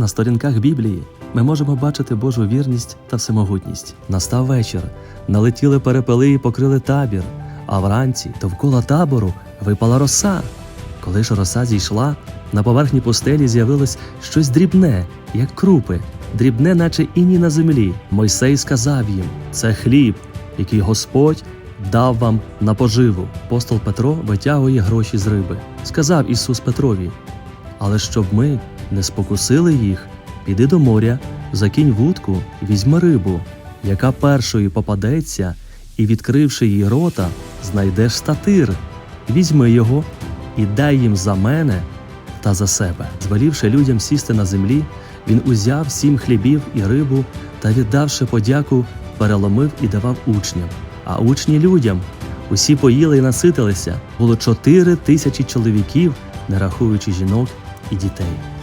На сторінках Біблії ми можемо бачити Божу вірність та всемогутність. Настав вечір, налетіли перепели і покрили табір, а вранці довкола табору випала роса. Коли ж роса зійшла, на поверхні пустелі з'явилось щось дрібне, як крупи, дрібне, наче іні на землі. Мойсей сказав їм: це хліб, який Господь дав вам на поживу. Апостол Петро витягує гроші з риби. Сказав Ісус Петрові: Але щоб ми не спокусили їх, піди до моря, закинь вудку, візьми рибу, яка першою попадеться, і, відкривши їй рота, знайдеш статир. Візьми його і дай їм за мене та за себе. Звелівши людям сісти на землі, він узяв сім хлібів і рибу та, віддавши подяку, переломив і давав учням. А учні людям усі поїли і наситилися. Було чотири тисячі чоловіків, не рахуючи жінок і дітей.